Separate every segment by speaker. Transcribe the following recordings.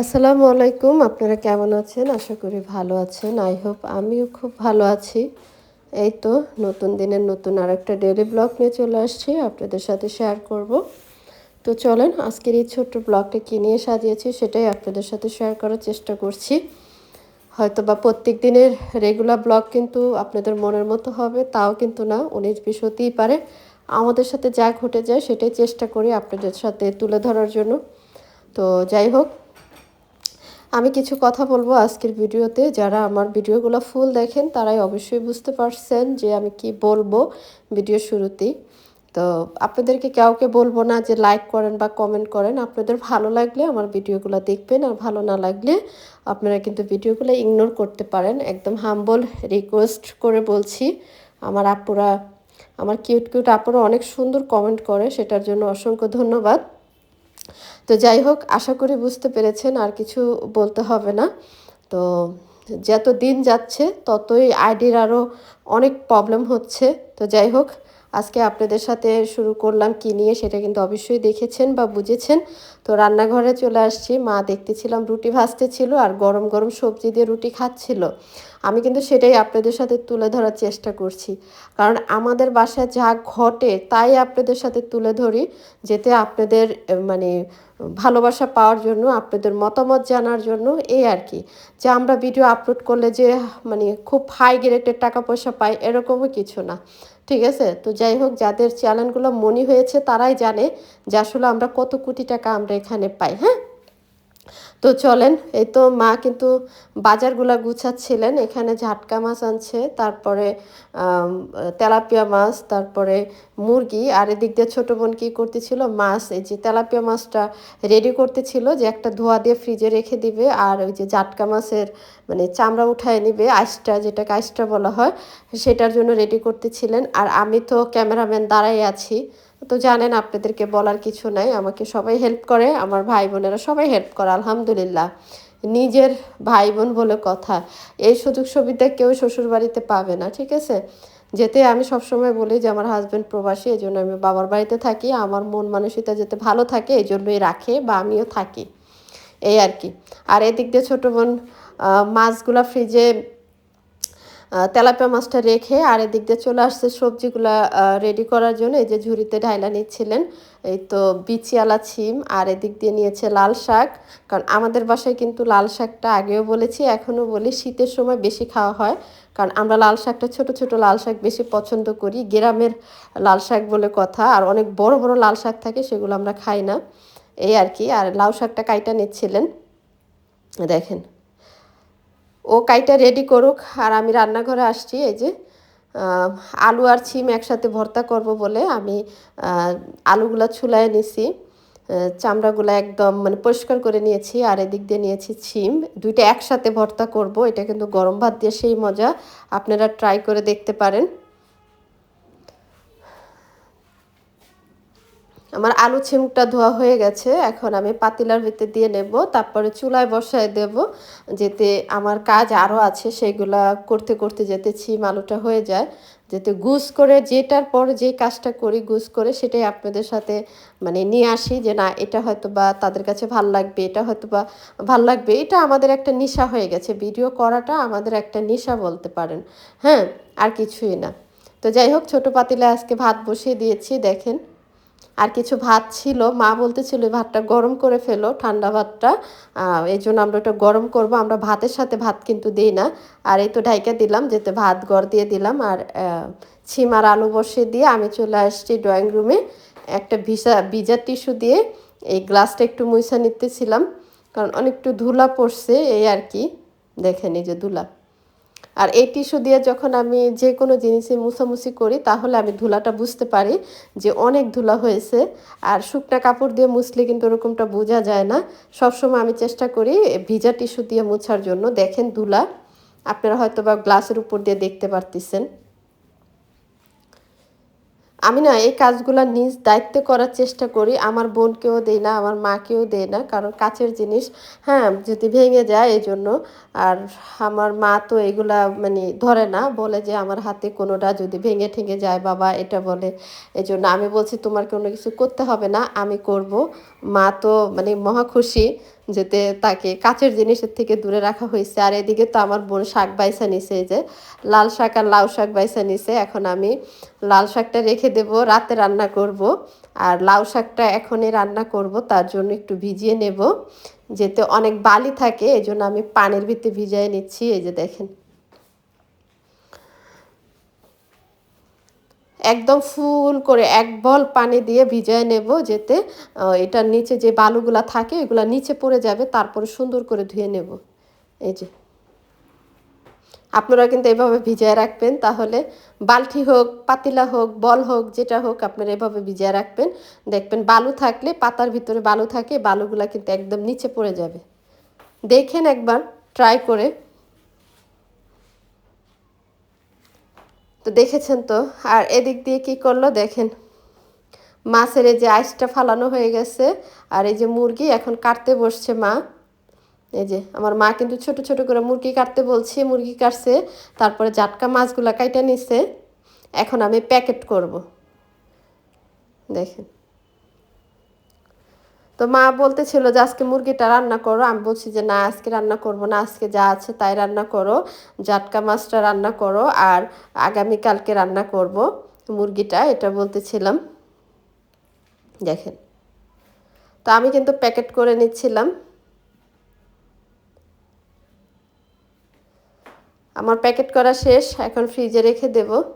Speaker 1: আসসালামু আলাইকুম, আপনারা কেমন আছেন? আশা করি ভালো আছেন। আই হোপ আমিও খুব ভালো আছি। এই তো নতুন দিনের নতুন আরেকটা ডেলি ব্লগ নিয়ে চলে আসছি, আপনাদের সাথে শেয়ার করব। তো চলেন, আজকের এই ছোট্ট ব্লগটা কী নিয়ে সাজিয়েছি সেটাই আপনাদের সাথে শেয়ার করার চেষ্টা করছি। হয়তো বা প্রত্যেক দিনের রেগুলার ব্লগ কিন্তু আপনাদের মনের মতো হবে, তাও কিন্তু না, উনিশ বিশ হতেই পারে। আমাদের সাথে যা ঘটে যায় সেটাই চেষ্টা করি আপনাদের সাথে তুলে ধরার জন্য। তো যাই হোক আমি কিছু কথা বলব আজকের ভিডিওতে। যারা আমার ভিডিওগুলো ফুল দেখেন, তারাই অবশ্যই বুঝতে পারছেন যে আমি কি বলব ভিডিও শুরুতেই। তো আপনাদেরকে কাউকে বলব না যে লাইক করেন বা কমেন্ট করেন। আপনাদের ভালো লাগলে আমার ভিডিওগুলো দেখবেন, আর ভালো না লাগলে আপনারা কিন্তু ভিডিওগুলো ইগনোর করতে পারেন। একদম হাম্বল রিকোয়েস্ট করে বলছি। আমার আপুরা, আমার কিউট কিউট আপুরা অনেক সুন্দর কমেন্ট করে, সেটার জন্য অসংখ্য ধন্যবাদ। তো যাই হোক, আশা করি বুঝতে পেরেছেন, আর কিছু বলতে হবে না। তো যত দিন যাচ্ছে, ততই আইডির আরও অনেক প্রবলেম হচ্ছে। তো যাই হোক, আজকে আপনাদের সাথে শুরু করলাম কি নিয়ে সেটা কিন্তু অবশ্যই দেখেছেন বা বুঝেছেন। তো রান্নাঘরে চলে আসছি। মা দেখতেছিলাম রুটি ভাজতে ছিল আর গরম গরম সবজি দিয়ে রুটি খাচ্ছিল। আমি কিন্তু সেটাই আপনাদের সাথে তুলে ধরার চেষ্টা করছি। কারণ আমাদের বাসায় যা ঘটে, তাই আপনাদের সাথে তুলে ধরি, যেতে আপনাদের মানে ভালোবাসা পাওয়ার জন্য, আপনাদের মতামত জানার জন্য এই আর কি। যে আমরা ভিডিও আপলোড করলে যে মানে খুব হাই গ্রেডের টাকা পয়সা পাই, এরকমও কিছু না। ঠিক আছে? তো যাই হোক, যাদের চ্যানেলগুলো মনি হয়েছে, তারাই জানে যে আসলে আমরা কত কোটি টাকা আমরা এখানে পাই হ্যাঁ? তো চলেন, এই তো মা কিন্তু বাজারগুলা গুছাচ্ছিলেন। এখানে ঝাটকা মাছ আনছে, তারপরে তেলাপিয়া মাছ, তারপরে মুরগি, আর এদিক দিয়ে ছোটো বোন কী করতেছিল? মাছ, এই যে তেলাপিয়া মাছটা রেডি করতেছিল যে একটা ধোয়া দিয়ে ফ্রিজে রেখে দিবে, আর ওই যে জাটকা মাছের মানে চামড়া উঠায় নিবে, আইসটা যেটাকে আইসটা বলা হয়, সেটার জন্য রেডি করতেছিলেন। আর আমি তো ক্যামেরাম্যান দাঁড়াই আছি তো জানেন, আপনাদেরকে বলার কিছু নাই। আমাকে সবাই হেল্প করে, আমার ভাই বোনেরা সবাই হেল্প করে, আলহামদুলিল্লাহ। নিজের ভাই বোন বলে কথা। এই সুযোগ সুবিধা কেউ শ্বশুর বাড়িতে পাবে না, ঠিক আছে? যেতে আমি সবসময় বলি যে, আমার হাজব্যান্ড প্রবাসী, এই জন্য আমি বাবার বাড়িতে থাকি। আমার মন মানসিকতা যেতে ভালো থাকে, এই জন্যই রাখে বা আমিও থাকি। এই আর কি। আর এদিক দিয়ে ছোটো বোন মাছগুলা ফ্রিজে তেলাপিয়া মাছটা রেখে আর এদিক দিয়ে চলে আসছে সবজিগুলা রেডি করার জন্য। এই যে ঝুড়িতে ঢাইলা নিচ্ছিলেন, এই তো বিচিয়ালা ছিম, আর এদিক দিয়ে নিয়েছে লাল শাক। কারণ আমাদের বাসায় কিন্তু লাল শাকটা আগেও বলেছি, এখনও বলি, শীতের সময় বেশি খাওয়া হয়। কারণ আমরা লাল শাকটা, ছোট ছোট লাল শাক বেশি পছন্দ করি, গ্রামের লাল শাক বলে কথা। আর অনেক বড় বড় লাল শাক থাকে, সেগুলো আমরা খাই না। এই আর কি, আর লাউ শাকটা কাইটা নিচ্ছিলেন। দেখেন ও কাইটা রেডি করুক। আর আমি রান্নাঘরে আসছি, এই যে আলু আর ছিম একসাথে ভর্তা করব বলে আমি আলুগুলা ছুলায় নিছি। চামড়াগুলো একদম মানে পরিষ্কার করে নিয়েছি, আর এদিক দিয়ে নিয়েছি ছিম। দুইটা একসাথে ভর্তা করব, এটা কিন্তু গরম ভাত দিয়ে সেই মজা। আপনারা ট্রাই করে দেখতে পারেন। আমার আলু ছিমুকটা ধোয়া হয়ে গেছে, এখন আমি পাতিলার ভিতরে দিয়ে নেব, তারপরে চুলায় বসায় দেব, যেতে আমার কাজ আরও আছে, সেগুলা করতে করতে যেতে ছিম আলুটা হয়ে যায়, যেতে গুস করে যেটার পর যে কাজটা করি, গুস করে সেটাই আপনাদের সাথে মানে নিয়ে আসি, যে না, এটা হয়তো বা তাদের কাছে ভালো লাগবে, এটা হয়তো বা ভালো লাগবে, এটা আমাদের একটা নেশা হয়ে গেছে, ভিডিও করাটা আমাদের একটা নেশা বলতে পারেন হ্যাঁ আর কিছুই না। তো যাই হোক, ছোটো পাতিলে আজকে ভাত বসিয়ে দিয়েছি, দেখেন। আর কিছু ভাত ছিল, মা বলতেছিল ভাতটা গরম করে ফেলো, ঠান্ডা ভাতটা। এই জন্য আমরা ওটা গরম করব। আমরা ভাতের সাথে ভাত কিন্তু দিই না। আর এই তো ঢাইকা দিলাম, যেতে ভাত গড় দিয়ে দিলাম। আর ছিম আর আলু বসিয়ে দিয়ে আমি চলে আসছি ড্রয়িং রুমে। একটা ভিসা, ভিজা টিস্যু দিয়ে এই গ্লাসটা একটু মুইসা নিতেছিলাম। কারণ অনেকটু ধুলা পড়ছে, এই আর কি। দেখেন যে ধুলা। আর এই টিস্যু দিয়ে যখন আমি যে কোনো জিনিসে মুছামুছি করি, তাহলে আমি ধুলাটা বুঝতে পারি যে অনেক ধুলা হয়েছে। আর শুকনা কাপড় দিয়ে মুছলে কিন্তু ওরকমটা বোঝা যায় না। সবসময় আমি চেষ্টা করি ভিজা টিস্যু দিয়ে মুছার জন্য। দেখেন ধুলা, আপনারা হয়তো বা গ্লাসের উপর দিয়ে দেখতে পারতেছেন। আমি না এই কাজগুলো নিজ দায়িত্বে করার চেষ্টা করি। আমার বোনকেও দেই না, আমার মাকেও দেই না। কারণ কাছের জিনিস হ্যাঁ যদি ভেঙে যায় এই জন্য আর আমার মা তো এগুলা মানে ধরে না, বলে যে আমার হাতে কোনোটা যদি ভেঙে ঠেঙে যায়, বাবা এটা বলে। এই জন্য আমি বলছি, তোমার কোনো কিছু করতে হবে না, আমি করব। মা তো মানে মহা খুশি। যাতে তাকে কাচের জিনিসের থেকে দূরে রাখা হয়েছে। আর এদিকে তো আমার বোন শাক বাইসা নিছে যে লাল শাক আর লাউ শাক বাইসা নিছে। এখন আমি লাল শাকটা রেখে দেব, রাতে রান্না করব। আর লাউ শাকটা এখনই রান্না করব, তার জন্য একটু ভিজিয়ে নেব। যেতে অনেক বালি থাকে, এজন্য জন্য আমি পানির ভিতরে ভিজিয়ে নিচ্ছি, এই যে দেখেন। একদম ফুল করে এক বল পানি দিয়ে ভিজিয়ে নেব যেতে এটার নিচে যে বালুগুলা থাকে, এগুলো নিচে পড়ে যাবে, তারপরে সুন্দর করে ধুয়ে নেব। এই যে। আপনারা কিন্তু এভাবে ভিজিয়ে রাখবেন, তাহলে বালতি হোক, পাতিলা হোক, বল হোক, যেটা হোক আপনারা এভাবে ভিজিয়ে রাখবেন। দেখবেন বালু থাকলে, পাতার ভিতরে বালু থাকে, বালুগুলা কিন্তু একদম নিচে পড়ে যাবে। দেখেন একবার, ট্রাই করে। তো দেখেছেন তো? আর এদিক দিয়ে কি করল দেখেন। মাছের এই যে আইসটা ফালানো হয়ে গেছে, আর এই যে মুরগি এখন কাটতে বসছে মা। এই যে আমার মা কিন্তু ছোট ছোট করে মুরগি কাটতে বলছে, মুরগি কাটছে, তারপরে জাটকা মাছগুলো কাইটা নিছে। এখন আমি প্যাকেট করব। দেখেন। তো মা বলতেছিল যে, আজকে মুরগিটা রান্না করো। আমি বলছি যে, না, আজকে রান্না করব না, আজকে যা আছে তাই রান্না করো। জাটকা মাছটা রান্না করো আর আগামীকালকে রান্না করব মুরগিটা। এটা বলতেছিলাম। দেখেন। তো আমি কিন্তু প্যাকেট করে নিচ্ছিলাম। আমার প্যাকেট করা শেষ, এখন ফ্রিজে রেখে দেবো।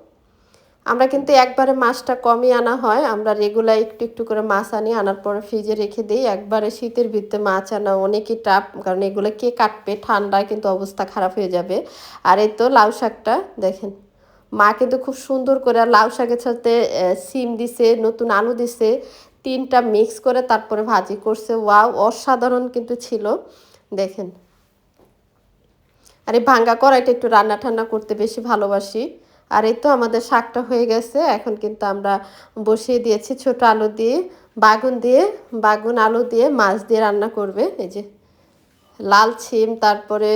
Speaker 1: আমরা কিন্তু একবারে মাছটা কমই আনা হয়। আমরা রেগুলার একটু একটু করে মাছ আনি, আনার পরে ফ্রিজে রেখে দিই। একবারে শীতের ভিতরে মাছ আনা অনেকই টাপ কারণ এগুলো কে কাটবে? ঠান্ডায় কিন্তু অবস্থা খারাপ হয়ে যাবে। আর এই তো লাউ শাকটা, দেখেন। মা কিন্তু খুব সুন্দর করে লাউ শাকের সাথে সিম দিছে, নতুন আলু দিছে, তিনটা মিক্স করে তারপরে ভাজি করছে। ওয়াও, অসাধারণ কিন্তু ছিল। দেখেন। আর এই ভাঙ্গা কড়াইটা একটু রান্না ঠান্না করতে বেশি ভালোবাসি। আর এই তো আমাদের শাকটা হয়ে গেছে। এখন কিন্তু আমরা বসিয়ে দিয়েছি ছোট আলু দিয়ে, বাগুন দিয়ে, বাগুন, আলু দিয়ে মাছ দিয়ে রান্না করবে। এই যে লাল সিম, তারপরে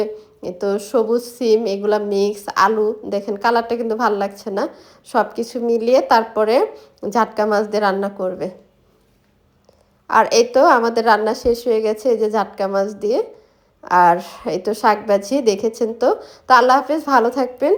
Speaker 1: তো সবুজ সিম, এগুলা মিক্স, আলু, দেখেন কালারটা কিন্তু ভালো লাগছে না। সব কিছু মিলিয়ে তারপরে ঝাটকা মাছ দিয়ে রান্না করবে। আর এই তো আমাদের রান্না শেষ হয়ে গেছে এই যে ঝাটকা মাছ দিয়ে। আর এই তো শাক ভাজি, দেখেছেন তো? তো আল্লাহ হাফেজ, ভালো থাকবেন।